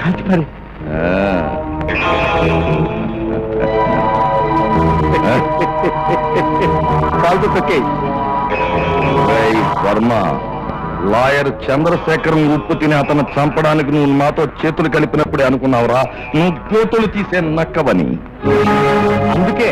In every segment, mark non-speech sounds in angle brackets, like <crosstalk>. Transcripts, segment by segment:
కాల్చి పారే కాల్తో తొక్కే వర్మ లాయర్ చంద్రశేఖరం ఉప్పు తిని అతను చంపడానికి నువ్వు నాతో చేతులు కలిపినప్పుడే అనుకున్నావురా. నువ్వు గోతులు తీసే నక్కవని. అందుకే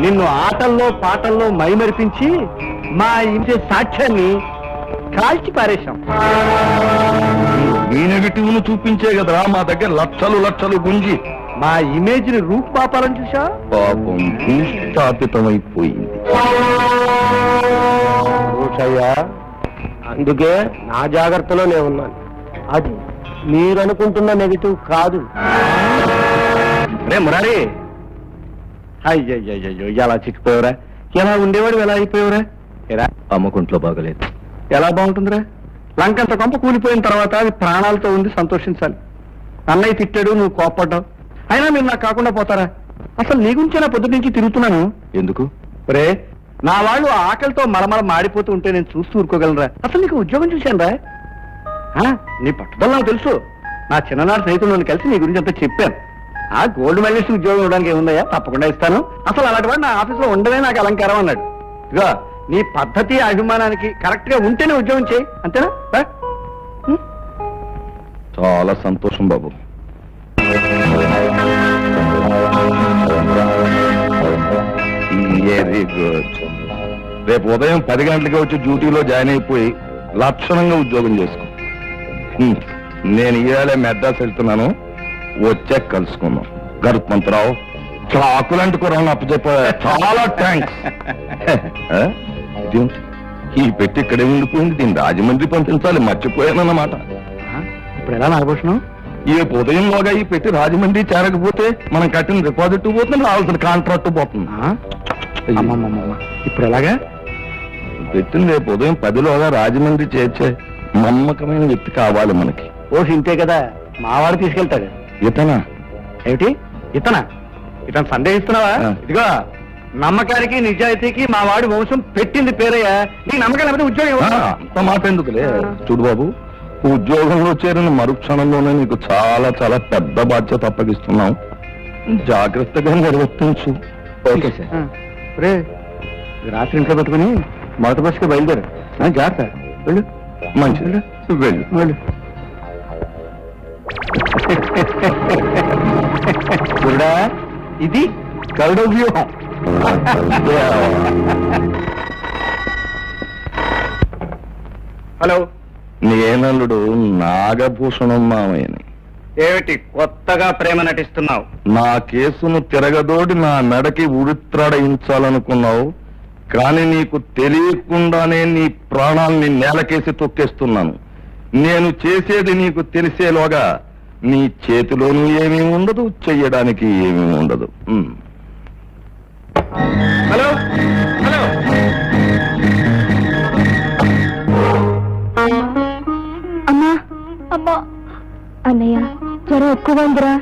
నిన్ను ఆటల్లో పాటల్లో మైమరిపించి మా ఇంటి సాక్ష్యాన్ని కాల్చి పారేశాం. ఈ నెగటివ్ను చూపించే కదరా మా దగ్గర లక్షలు లక్షలు గుంజి. మా ఇమేజ్ని రూపుపాపాలని చూసా పాపం భూస్థాపితమైపోయింది. రోషయ్య అందుకే నా జాగ్రత్తలో నేను ఉన్నాను. అది మీరు అనుకుంటున్న నెగిటివ్ కాదు. రే మురారి. అయ్యయ్యో ఎలా చిక్కిపోయావురా? ఎలా ఉండేవాడు ఎలా అయిపోయావురా? ఎరా అమ్మకుంట్లో బాగలేదు. ఎలా బాగుంటుందిరా? లంకంత కొంప కూలిపోయిన తర్వాత అది ప్రాణాలతో ఉంది సంతోషించాలి. అన్నయ్య తిట్టాడు నువ్వు కోప్పడ్డావు. అయినా మీరు నాకు కాకుండా పోతారా? అసలు నీ గురించి నా పొద్దు నుంచి తిరుగుతున్నాను. ఎందుకు? రే నా వాళ్ళు ఆకలితో మలమల మాడిపోతూ ఉంటే నేను చూస్తూ ఊరుకోగలరా అసలు నీకు ఉద్యోగం చూశాను రా నీ పట్టుదల నాకు తెలుసు. నా చిన్ననాడు స్నేహితుడు నన్ను కలిసి నీ గురించి అంతా చెప్పాను ఆ గోల్డ్ మెడలిస్ట్ ఉద్యోగం ఇవ్వడానికి ఏముందయ్యా? తప్పకుండా ఇస్తాను. అసలు అలాంటి వాడు నా ఆఫీస్లో ఉండడే నాకు అలంకారం అన్నాడు. ఇదిగో నీ పద్ధతి అభిమానానికి కరెక్ట్గా ఉంటేనే ఉద్యోగం చేయి. అంతేనా. చాలా సంతోషం బాబు. వెరీ గుడ్ రేపు ఉదయం పది గంటలకి వచ్చి డ్యూటీలో జాయిన్ అయిపోయి లక్షణంగా ఉద్యోగం చేసుకో. నేను ఇవాళ మెడ్రాస్ వెళ్తున్నాను. వచ్చే కలుసుకుందాం. గరుత్మంతరావు చాకులాంటి కూరలను అప్పచెప్ప చాలా థ్యాంక్స్ <laughs> ఈ పెట్టి ఇక్కడే ఉండిపోయింది. దీన్ని రాజమండ్రి పంపించాలి. మర్చిపోయానన్నమాట. ఇప్పుడు ఎలా నాగభూషణం? ఈ ఉదయంలోగా ఈ పెట్టి రాజమండ్రి చేరకపోతే మనం కట్టిన డిపాజిట్ పోతుంది రావాల్సిన కాంట్రాక్ట్ పోతుంది. ఇప్పుడు ఎలాగా? పెట్టిన రేపు ఉదయం పదిలోగా రాజమండ్రి చేర్చే నమ్మకమైన వ్యక్తి కావాలి మనకి. ఓ ఇంతే కదా. మావాడు తీసుకెళ్తాడు. ఇతనా? ఏమిటి? ఇతనా? ఇతను సందేహిస్తున్నావా. ఇదిగో నమ్మకానికి నిజాయితీకి మా వాడి వంశం పెట్టింది పేరయ్యా. నీ నమ్మకం లేకపోతే ఉద్యోగం. అంత మాట ఎందుకులే? చూడు బాబు ఉద్యోగంలో చేరిన మరుక్షణంలోనే నీకు చాలా చాలా పెద్ద బాధ్యత అప్పగిస్తున్నాం. జాగ్రత్తగా నిర్వర్తించు. Okay sir. రే రాత్రి ఇంట్లో పెట్టుకుని మొదటి బస్సుకి బయలుదేరు. జాగ్రత్త. వెళ్ళు. మంచిది. వెళ్ళు. వెళ్ళు. చూడా ఇది గరుడ వ్యూహం. హలో. నేనల్లుడు నాగభూషణం మామయ్యని. ఏమిటి కొత్తగా ప్రేమ నటిస్తున్నావు? నా కేసును తిరగదోడి నా మెడకి ఉరిత్రాడయించాలనుకున్నావు. కానీ నీకు తెలియకుండానే నీ ప్రాణాల్ని నేలకేసి తొక్కేస్తున్నాను. నేను చేసేది నీకు తెలిసేలోగా నీ చేతిలోనూ ఏమీ ఉండదు చెయ్యడానికి ఏమీ ఉండదు. హలో? హలో? అమ్మా. అమ్మా. అన్నయ్య జ్వరం ఎక్కువ ఉందిరా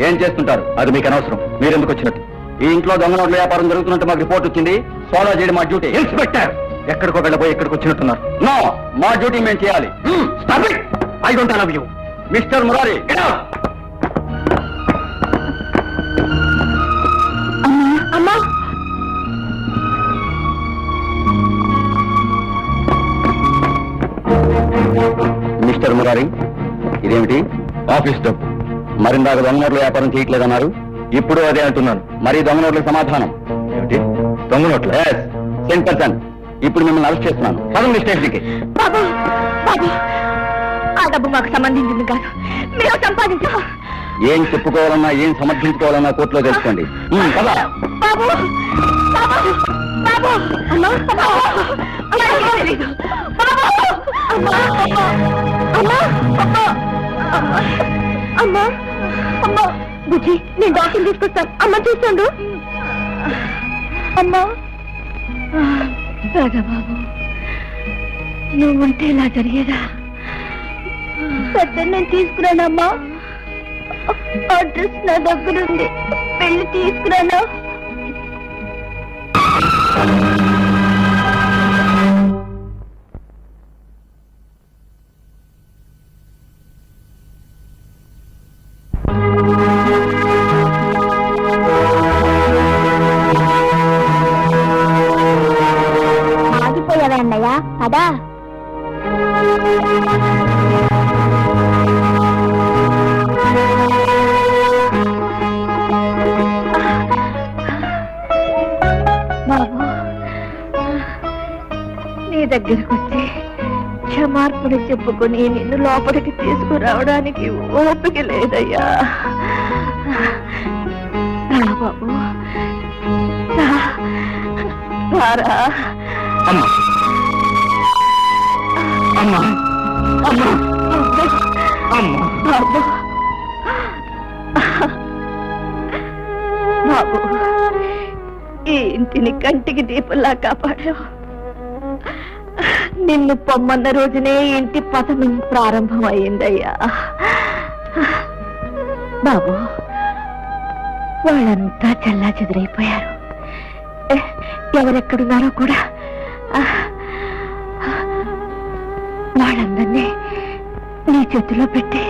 ఏం చేస్తుంటారు? అది మీకు అనవసరం. మీరెందుకు వచ్చినట్టు? ఈ ఇంట్లో దొంగ నోట్ల వ్యాపారం జరుగుతున్నట్టు మాకు రిపోర్ట్ వచ్చింది. ఫాలో చేయడం మా డ్యూటీ. ఇన్స్పెక్టర్ ఎక్కడికో వెళ్ళబోయి ఎక్కడికి వచ్చినట్టున్నారు. నో మా డ్యూటీ మేము చేయాలి. I don't love you mister Murari office డబ్బు. మరిందాక దొంగ నోట్ల వ్యాపారం చేయట్లేదన్నారు. ఇప్పుడు అదే అంటున్నాను. మరి దొంగ నోట్ల సమాధానం. ఏమిటి? దొంగ నోట్ల? టెన్ పర్సెంట్ ఇప్పుడు మిమ్మల్ని అరెస్ట్ చేస్తున్నాను. పదండి స్టేషన్కి బాబు బాబు. ఆ డబ్బు మాకు సంబంధించింది కాదు. మేము సంపాదించా. ఏం చెప్పుకోవాలన్నా ఏం సమర్థించుకోవాలన్నా కోర్టులో తెలుసుకోండి. ఉమ్, పద. బాబు బాబు బాబు. అమ్మా బాబు అమ్మా, ఏమీ తెలీదు. బాబు అమ్మా. అమ్మా అమ్మా. అమ్మా అమ్మా బుజ్జి నేను డాక్టర్ తీసుకొస్తాను. అమ్మ చూస్తాడు. అమ్మా రాజాబాబు నువ్వు ఉంటే ఇలా జరిగేదా? పెద్ద నేను తీసుకురానమ్మా. అడ్రస్ నా దగ్గరుంది. పెళ్ళి తీసుకురానా? కదా బాబు నీ దగ్గరకు వచ్చి క్షమార్పణ చెప్పుకొని నిన్ను లోపలికి తీసుకురావడానికి ఓపిక లేదయ్యా. రా బాబు. రా. అమ్మా. అమ్మా. అమ్మా. అమ్మా. బాబు ఈ ఇంటిని కంటికి దీపంలా కాపాడావు నిన్ను పొమ్మన్న రోజునే ఇంటి పతనం ప్రారంభమైందయ్యా. బాబు వాళ్ళంతా చల్లా చెదిరైపోయారు. ఎవరెక్కడున్నారో కూడా. ఆ, వాళ్ళందరినీ నీ చేతిలో పెట్టి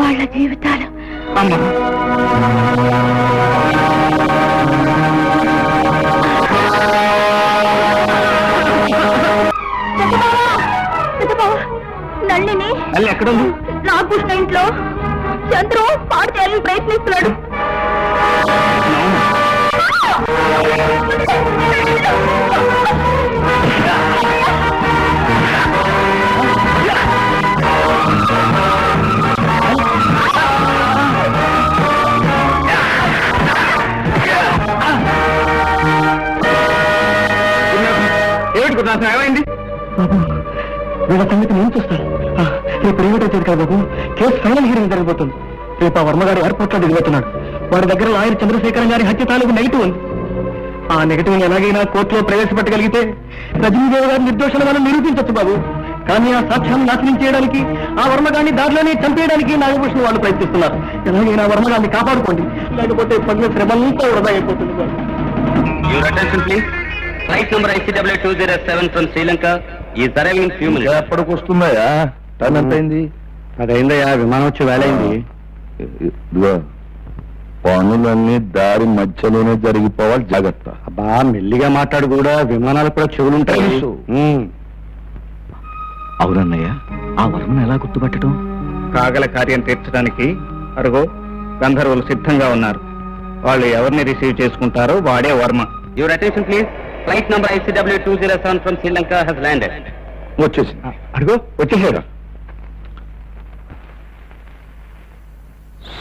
వాళ్ళ జీవితాలు. నల్లిని నాగభూషణ ఇంట్లో. చంద్రు పాడు చేయాలని ప్రయత్నిస్తున్నాడు. లాయర్ చంద్రశేఖరం గారి హత్య తాలూకు నెగిటివ్ ఉంది. ఆ నెగిటివ్ ఎలాగైనా కోర్టులో ప్రవేశపెట్టగలిగితే రజనీదేవి గారి నిర్దోషాలను నిరూపించవచ్చు బాబు. కానీ ఆ సాక్ష్యాన్ని నాశనం చేయడానికి ఆ వర్మగాన్ని దారిలోనే చంపేయడానికి నాగభూషణ్ వాళ్ళు ప్రయత్నిస్తున్నారు. ఎలాగైనా వర్మగాన్ని కాపాడుకోండి. లేకపోతే పడిన శ్రమంతా వృధా అయిపోతుంది బాబు. Your attention please. Flight number ICW 207 from Sri Lanka is arriving in few minutes. ఎప్పటికి వస్తుందయ్యా టైం ఎంత అయింది? అదైందయ్యా విమానం వచ్చి వేలైంది. ఇదిగో. పనులన్నీ దారి మధ్యలోనే జరిగిపోవాలి జాగ్రత్త అబ్బా మెల్లిగా మాట్లాడు కూడా విమానాలకు కూడా చెవులుంటాయి తెలుసు. ఉమ్. అవునన్నయ్య ఆ వర్మను ఎలా గుర్తుపట్టడం కాగల కార్యం తీర్చడానికి అరుగో గంధర్వులు సిద్ధంగా ఉన్నారు వాళ్ళు ఎవరిని రిసీవ్ చేసుకుంటారో వాడే Varma Your attention please. Flight number ICW 207 from Sri Lanka has landed. వచ్చేసి అడుగు వచ్చేసాడు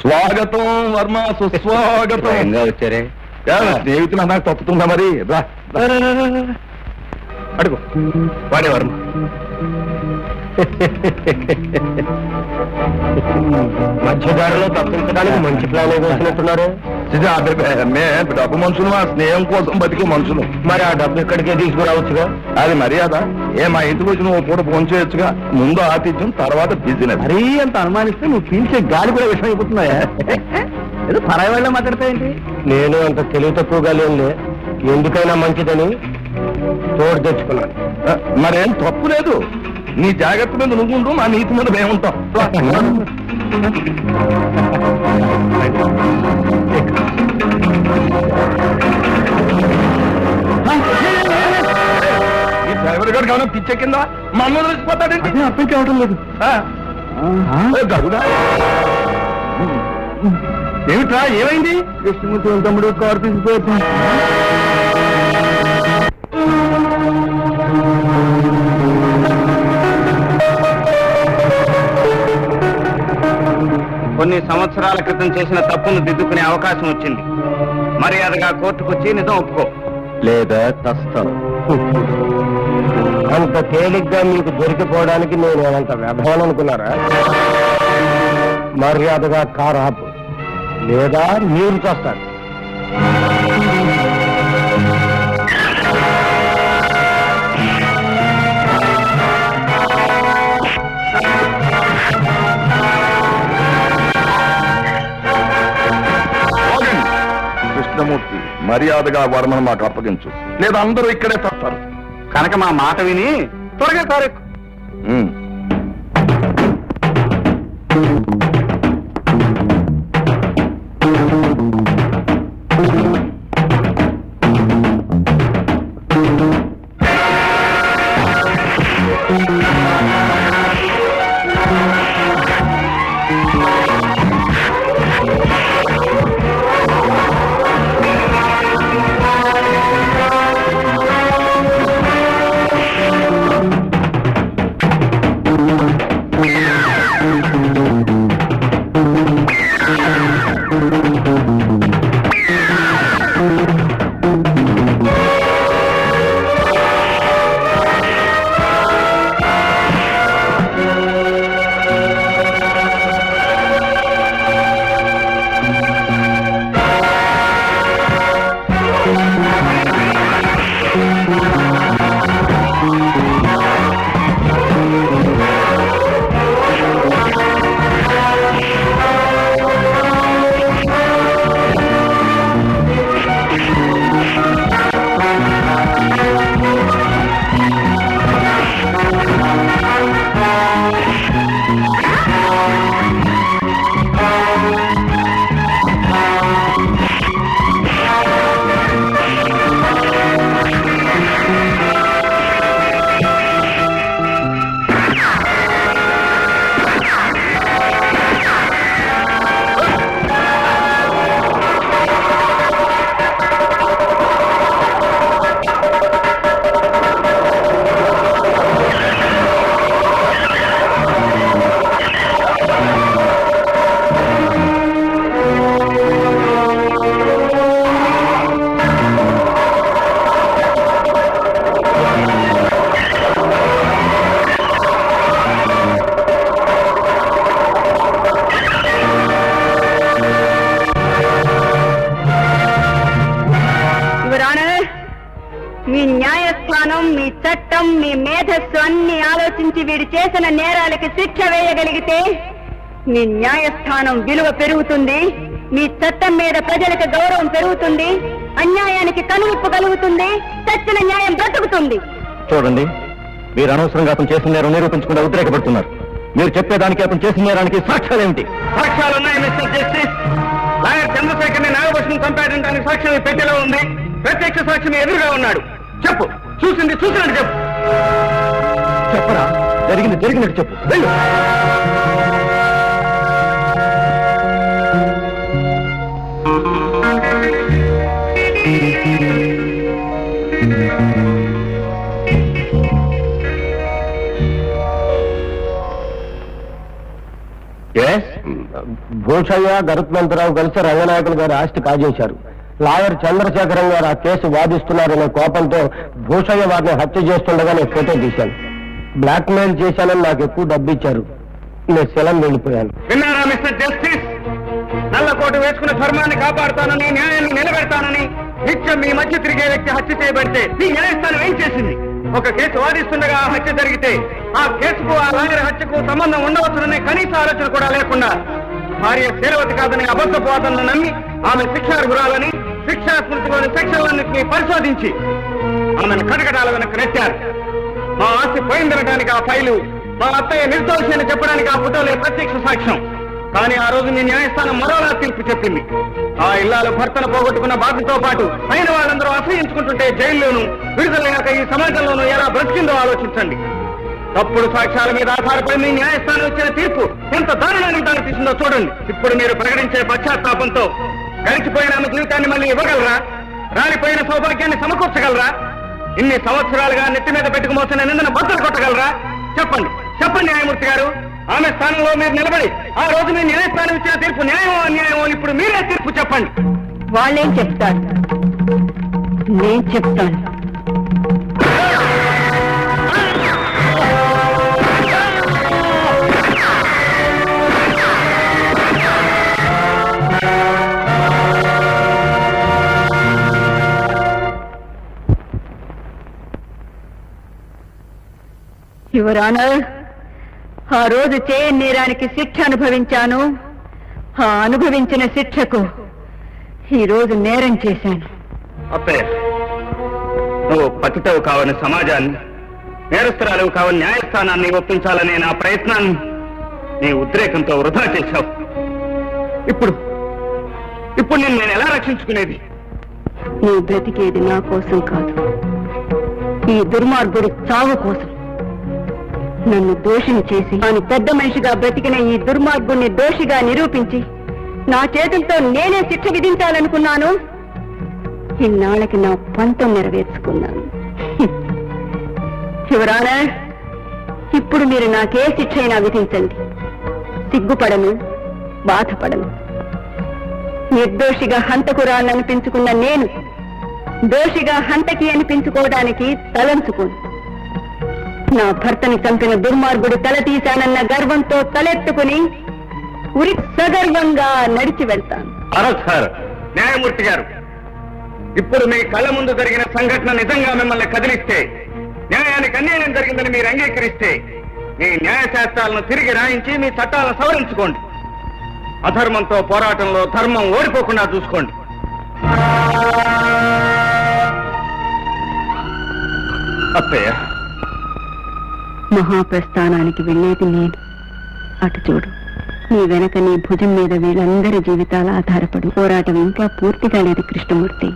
స్వాగతం వర్మ సుస్వాగతం. స్వయంగా వచ్చారే? యా, స్నేహితులు నాకు తప్పుతుందా మరి? రా రా. అడుగు. వాడే వర్మ. మధ్యదారిలో తప్పించడానికి మంచి ప్లాన్ వేసినట్టున్నారు డబ్బు మనుషులు ఆ స్నేహం కోసం బతికే మనుషులు. మరి ఆ డబ్బు ఇక్కడికే తీసుకురావచ్చుగా? అది మర్యాద. ఏ మా ఇంటికి వచ్చి నువ్వు పూట ఫోన్ చేయొచ్చుగా? ముందు ఆతిథ్యం తర్వాత బిజినెస్. మరీ అంత అనుమానిస్తే నువ్వు పీల్చే గాలి కూడా విషయం అయిపోతున్నాయా? ఏదో పరాయి వాళ్ళ మాట్లాడతాయండి నేను అంత తెలివి తక్కువగా లేనులే. ఎందుకైనా మంచిదని? తోడు తెచ్చుకున్నాను. మరేం తప్పు లేదు. నీ జాగ్రత్త మీద నువ్వు మా నీతి మీద మేముంటాం ఈ డ్రైవర్ గారు కావాలి పిచ్చ కింద మా అన్న తెలిసిపోతాడండి అదే అర్థం కావటం లేదు. ఏమిట్రా ఏమైంది? కృష్ణమూర్తి తమ్ముడు కారు తీసుకుపోతా సంవత్సరాల క్రితం చేసిన తప్పును దిద్దుకునే అవకాశం వచ్చింది. మర్యాదగా కోర్టుకొచ్చి నిజం ఒప్పుకో. లేదా కష్టం అంత తేలిగ్గా మీకు దొరికిపోవడానికి నేను అంత వ్యర్థం అనుకున్నారా? మర్యాదగా కారాపు. లేదా మీరు చేస్తారు మర్యాదగా వర్మను మాకు అప్పగించు. లేదా అందరూ ఇక్కడే తప్పారు కనుక మా మాట విని త్వరగా కారెక్కు. వేయగలిగితే మీ న్యాయస్థానం విలువ పెరుగుతుంది మీ చట్టం మీద ప్రజలకు గౌరవం పెరుగుతుంది అన్యాయానికి కనువిప్పు కలుగుతుంది చచ్చిన న్యాయం బ్రతుకుతుంది. చూడండి మీరు అనవసరంగా అతను చేసిన నేరం నిరూపించకుండా ఉద్రేకపడుతున్నారు. మీరు చెప్పేదానికి అతను చేసిన నేరానికి సాక్ష్యాలు ఏమిటి? సాక్ష్యాలు ఉన్నాయి మిస్టర్ జస్టిస్. లాయర్ చంద్రశేఖర్ని నాగభూషణ్ చంపాడడానికి సాక్ష్యం ఈ పెట్టెలో ఉంది. ప్రత్యక్ష సాక్షి మీ ఎదురుగా ఉన్నాడు. చెప్పు చూసింది చూసినట్టు చెప్పు. చెప్పరా? జరిగింది జరిగినట్టు చెప్పు. వెళ్ళు. భూషయ్య గరుత్మంతరావు కలిసి రంగనాయకులు గారి ఆస్తి కాజేశారు. లాయర్ చంద్రశేఖరం గారు ఆ కేసు వాదిస్తున్నారనే కోపంతో భూషయ్య వారిని హత్య చేస్తుండగా నేను ఫోటో తీశాను. బ్లాక్ మెయిల్ చేశానని నాకు ఎక్కువ డబ్బు ఇచ్చారు నేను శిలం వెళ్ళిపోయాను. విన్నారా మిస్టర్ జస్టిస్? నల్లకోటు వేసుకున్న ధర్మాన్ని కాపాడుతానని న్యాయాన్ని నిలబెడతానని నిత్యం మీ మధ్య తిరిగే వ్యక్తి హత్య చేయబడితే ఈ న్యాయస్థానం ఏం చేసింది? ఒక కేసు వాదిస్తుండగా ఆ హత్య జరిగితే ఆ కేసుకు ఆ లాయర్ హత్యకు సంబంధం ఉండవచ్చుననే కనీస ఆలోచన కూడా లేకుండా భార్య శరవతి కాదని అబద్ధపు వాదనలు నమ్మి ఆమె శిక్షార్హురాలని శిక్షా స్మృతిలోని సెక్షన్లన్నింటినీ పరిశోధించి ఆమెను కటకటాల వెనక్కి నెట్టారు. మా ఆస్తి పోయిందనడానికి ఆ ఫైలు మా అత్తయ్య నిర్దోషి అని చెప్పడానికి ఆ ఫోటోలే ప్రత్యక్ష సాక్ష్యం. కానీ ఆ రోజు మీ న్యాయస్థానం మరోలా తీర్పు చెప్పింది. ఆ ఇల్లాలు భర్తను పోగొట్టుకున్న బాధతో పాటు అయిన వాళ్ళందరూ అసహించుకుంటుంటే జైల్లోనూ విడుదలయ్యాక ఈ సమాజంలోనూ ఎలా బ్రతికిందో ఆలోచించండి. తప్పుడు సాక్ష్యాల మీద ఆధారపడి మీ న్యాయస్థానం ఇచ్చిన తీర్పు ఎంత దారుణానికి దారి తీసిందో చూడండి. ఇప్పుడు మీరు ప్రకటించే పశ్చాత్తాపంతో గడిచిపోయిన ఆమె జీవితాన్ని మళ్ళీ ఇవ్వగలరా? రాలిపోయిన సౌభాగ్యాన్ని సమకూర్చగలరా? ఇన్ని సంవత్సరాలుగా నెత్తి మీద పెట్టుకు మోసిన నిందన బద్దలు కొట్టగలరా? చెప్పండి. చెప్పండి న్యాయమూర్తి గారు. ఆమె స్థానంలో మీరు నిలబడి ఆ రోజు మీ న్యాయస్థానం ఇచ్చిన తీర్పు న్యాయమో అన్యాయమో ఇప్పుడు మీరే తీర్పు చెప్పండి. వాళ్ళేం చెప్తారు? నేను చెప్తాను. యువరానా ఆ రోజు చేయని నేరానికి శిక్ష అనుభవించాను. ఆ అనుభవించిన శిక్షకు ఈ రోజు నేరం చేశాను. అత్తయ్య నువ్వు పతితవు కావని సమాజాన్ని నేరస్తురాలు కావని న్యాయస్థానాన్ని ఒప్పించాలనే నా ప్రయత్నాన్ని నీ ఉద్రేకంతో వృధా చేశావు. ఇప్పుడు ఇప్పుడు నేను నేను ఎలా రక్షించుకునేది? నువ్వు బ్రతికేది నా కోసం కాదు. ఈ దుర్మార్గుడి చావు కోసం. నన్ను దోషిని చేసి తాను పెద్ద మనిషిగా బ్రతికిన ఈ దుర్మార్గుణ్ణి దోషిగా నిరూపించి నా చేతులతో నేనే శిక్ష విధించాలనుకున్నాను. ఇన్నాళ్ళకి నా పంతం నెరవేర్చుకున్నాను. హ్మ్. శివరానా ఇప్పుడు మీరు నాకే శిక్ష అయినా విధించండి. సిగ్గుపడను బాధపడను. నిర్దోషిగా హంతకురాన్ని నేను దోషిగా హంతకి అనిపించుకోవడానికి తలంచుకోను. నా భర్తని చంపిన దుర్మార్గుడు తల తీశానన్న గర్వంతో తలెత్తుకుని ఉరి సగర్వంగా నడిచి వెళ్తాను. సార్ న్యాయమూర్తి గారు ఇప్పుడు మీ కళ్ళ ముందు జరిగిన సంఘటన నిజంగా మిమ్మల్ని కదిలిస్తే న్యాయానికి అన్యాయం జరిగిందని మీరు అంగీకరిస్తే మీ న్యాయశాస్త్రాలను తిరిగి రాయించి మీ చట్టాలను సవరించుకోండి. అధర్మంతో పోరాటంలో ధర్మం ఓడిపోకుండా చూసుకోండి. అత్తయ్య మహాప్రస్థానానికి వెళ్ళేది నేను. అటు చూడు నీ వెనక నీ భుజం మీద వీళ్ళందరి జీవితాలు ఆధారపడి పోరాటం ఇంకా పూర్తిగా లేదు కృష్ణమూర్తి.